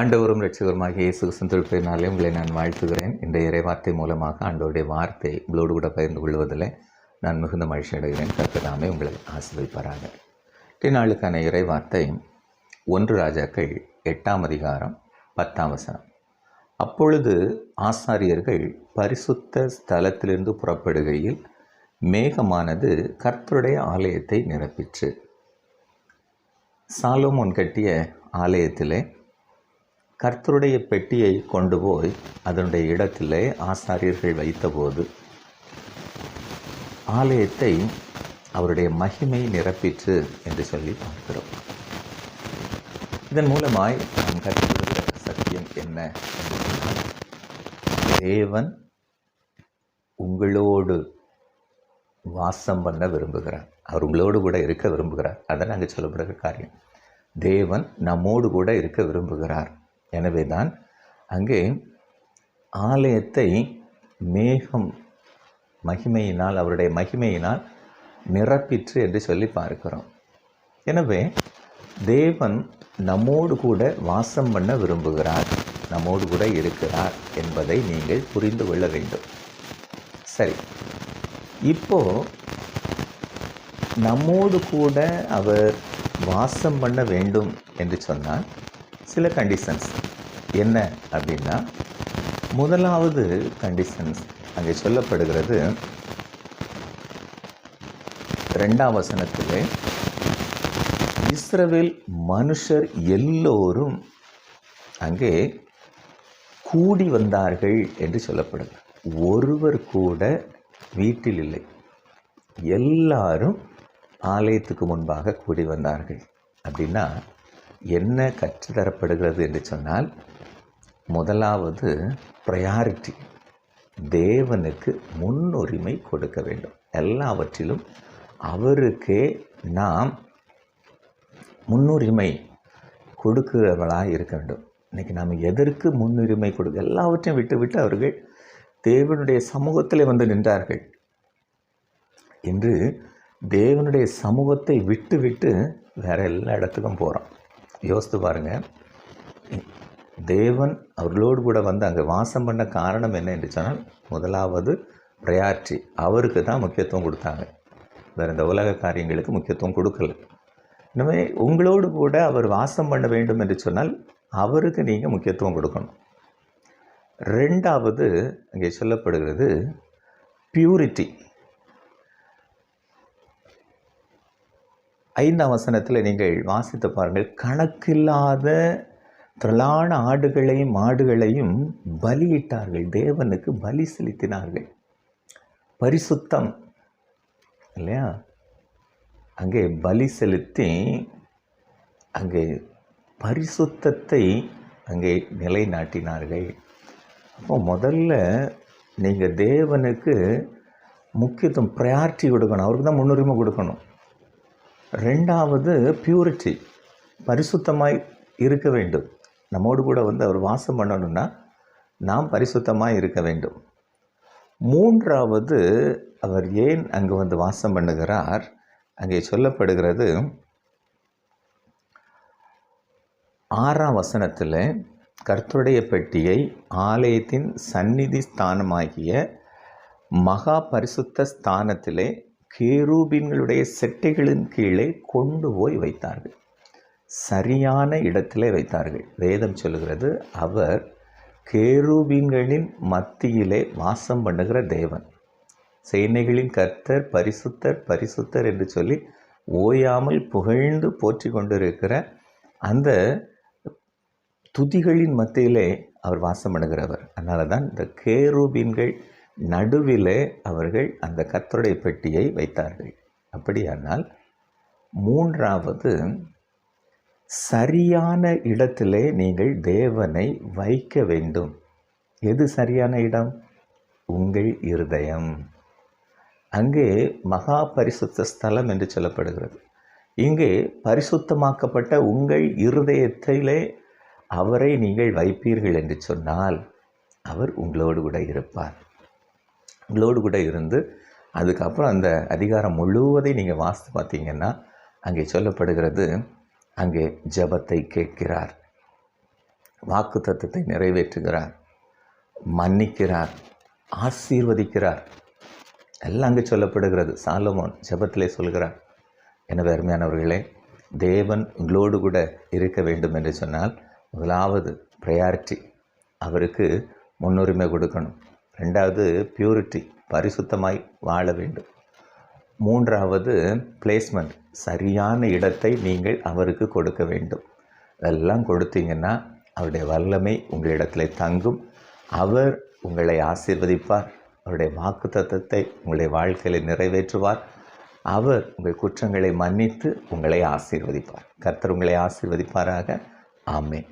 ஆண்டவரும் ரட்சகருமாக இயேசு கிறிஸ்துவின் திருப்பதினாலே உங்களை நான் வாழ்த்துகிறேன். இந்த இறைவார்த்தை மூலமாக ஆண்டவருடைய வார்த்தை உங்களோடு கூட பகிர்ந்து கொள்வதில் நான் மிகுந்த மகிழ்ச்சி அடைகிறேன். கர்த்ததாமே உங்களை ஆசிர்வதிப்பாராக. இந்நாளுக்கான இறைவார்த்தை ஒன்று ராஜாக்கள் எட்டாம் அதிகாரம் பத்தாம் வசனம். அப்பொழுது ஆசாரியர்கள் பரிசுத்த ஸ்தலத்திலிருந்து புறப்படுகையில் மேகமானது கர்த்தருடைய ஆலயத்தை நிரப்பிற்று. சாலோமோன் கட்டிய ஆலயத்திலே கர்த்தருடைய பெட்டியை கொண்டு போய் அதனுடைய இடத்திலே ஆசாரியர்கள் வைத்தபோது ஆலயத்தை அவருடைய மகிமை நிரப்பிற்று என்று சொல்லி பார்க்கிறோம். இதன் மூலமாய் நாம் கற்றுக்கொள்ள சத்தியம் என்ன தேவன் உங்களோடு வாசம் பண்ண விரும்புகிறார். அவர் உங்களோடு கூட இருக்க விரும்புகிறார். அதான் நாங்கள் சொல்லப்படுகிற காரியம். தேவன் நம்மோடு கூட இருக்க விரும்புகிறார். எனவே தான் அங்கே ஆலயத்தை மேகம் மகிமையினால் அவருடைய மகிமையினால் நிரப்பிற்று என்று சொல்லி பார்க்கிறோம். எனவே தேவன் நம்மோடு கூட வாசம் பண்ண விரும்புகிறார் நம்மோடு கூட இருக்கிறார் என்பதை நீங்கள் புரிந்து கொள்ள வேண்டும். சரி இப்போ நம்மோடு கூட அவர் வாசம் பண்ண வேண்டும் என்று சொன்னால் சில கண்டிஷன்ஸ் என்ன அப்படின்னா முதலாவது கண்டிஷன்ஸ் அங்கே சொல்லப்படுகிறது. ரெண்டாம் வசனத்திலே இஸ்ரவேல் மனுஷர் எல்லோரும் அங்கே கூடி வந்தார்கள் என்று சொல்லப்படுது. ஒருவர் கூட வீட்டில் இல்லை. எல்லாரும் ஆலயத்துக்கு முன்பாக கூடி வந்தார்கள். அப்படின்னா என்ன கற்றுத்தரப்படுகிறது என்று சொன்னால் முதலாவது ப்ரையாரிட்டி தேவனுக்கு முன்னுரிமை கொடுக்க வேண்டும். எல்லாவற்றிலும் அவருக்கே நாம் முன்னுரிமை கொடுக்கிறவர்களாக இருக்க வேண்டும். இன்றைக்கி நாம் எதற்கு முன்னுரிமை கொடுக்க எல்லாவற்றையும் விட்டுவிட்டு அவர்கள் தேவனுடைய சமூகத்தில் வந்து நின்றார்கள். இன்று தேவனுடைய சமூகத்தை விட்டு விட்டு வேறு எல்லா இடத்துக்கும் போகிறோம் யோசித்து பாருங்கள் தேவன் அவர்களோடு கூட வந்து அங்கே வாசம் பண்ண காரணம் என்ன என்று சொன்னால் முதலாவது ப்ரையாரிட்டி. அவருக்கு தான் முக்கியத்துவம் கொடுத்தாங்க. வேறு இந்த உலக காரியங்களுக்கு முக்கியத்துவம் கொடுக்கல. இனிமே உங்களோடு கூட அவர் வாசம் பண்ண வேண்டும் என்று சொன்னால் அவருக்கு நீங்கள் முக்கியத்துவம் கொடுக்கணும். ரெண்டாவது இங்கே சொல்லப்படுகிறது பியூரிட்டி ஐந்தாம் வசனத்தில் நீங்கள் வாசித்து பாருங்கள். கணக்கில்லாத திரளான ஆடுகளையும் மாடுகளையும் பலியிட்டார்கள். தேவனுக்கு பலி செலுத்தினார்கள். பரிசுத்தம். இல்லையா? அங்கே பலி செலுத்தி அங்கே பரிசுத்தத்தை அங்கே நிலைநாட்டினார்கள். அப்போ முதல்ல நீங்கள் தேவனுக்கு முக்கியத்துவம் ப்ரையாரிட்டி கொடுக்கணும். அவருக்கு தான் முன்னுரிமை கொடுக்கணும். ரெண்டாவது பியூரிட்டி பரிசுத்தமாய் இருக்க வேண்டும். நம்மோடு கூட வந்து அவர் வாசம் பண்ணணும்னா நாம் பரிசுத்தமாக இருக்க வேண்டும். மூன்றாவது அவர் ஏன் அங்கு வந்து வாசம் பண்ணுகிறார்? அங்கே சொல்லப்படுகிறது ஆறாம் வசனத்தில் கர்த்தருடைய பெட்டியை ஆலயத்தின் சந்நிதி ஸ்தானமாகிய மகா பரிசுத்த ஸ்தானத்திலே கேரூபின்களுடைய செட்டைகளின் கீழே கொண்டு போய் வைத்தார்கள். சரியான இடத்திலே வைத்தார்கள். வேதம் சொல்லுகிறது அவர் கேரூபின்களின் மத்தியிலே வாசம் பண்ணுகிற தேவன். சேனைகளின் கர்த்தர் பரிசுத்தர் பரிசுத்தர் என்று சொல்லி ஓயாமல் புகழ்ந்து போற்றி கொண்டிருக்கிற அந்த துதிகளின் மத்தியிலே அவர் வாசம் பண்ணுகிறவர். அதனால தான் இந்த கேரூபின்கள் நடுவிலே அவர்கள் அந்த கத்தருடைய பெட்டியை வைத்தார்கள். அப்படியானால் மூன்றாவது சரியான இடத்திலே நீங்கள் தேவனை வைக்க வேண்டும். எது சரியான இடம்? உங்கள் இருதயம். அங்கே மகா பரிசுத்த ஸ்தலம் என்று சொல்லப்படுகிறது. இங்கே பரிசுத்தமாக்கப்பட்ட உங்கள் இருதயத்திலே அவரை நீங்கள் வைப்பீர்கள் என்று சொன்னால் அவர் உங்களோடு கூட இருப்பார். உங்களோடு கூட இருந்து அதுக்கப்புறம் அந்த அதிகாரம் முழுவதை நீங்கள் வாசித்து பார்த்தீங்கன்னா அங்கே சொல்லப்படுகிறது அங்கே ஜபத்தை கேட்கிறார். வாக்கு தத்துவத்தை நிறைவேற்றுகிறார். மன்னிக்கிறார். ஆசீர்வதிக்கிறார். எல்லாம் அங்கே சொல்லப்படுகிறது. சாலமோன் ஜபத்திலே சொல்கிறார். எனவே அருமையானவர்களே தேவன் உங்களோடு கூட இருக்க வேண்டும் என்று சொன்னால் முதலாவது ப்ரையாரிட்டி அவருக்கு முன்னுரிமை கொடுக்கணும். ரெண்டாவது பியூரிட்டி பரிசுத்தமாய் வாழ வேண்டும். மூன்றாவது பிளேஸ்மெண்ட் சரியான இடத்தை நீங்கள் அவருக்கு கொடுக்க வேண்டும். இதெல்லாம் கொடுத்தீங்கன்னா அவருடைய வல்லமை உங்களிடத்தில் தங்கும். அவர் உங்களை ஆசீர்வதிப்பார். அவருடைய வாக்கு தத்துவத்தை உங்களுடைய வாழ்க்கையில் நிறைவேற்றுவார். அவர் உங்கள் குற்றங்களை மன்னித்து உங்களை ஆசீர்வதிப்பார். கர்த்தர் உங்களை ஆசீர்வதிப்பாராக. ஆமேன்.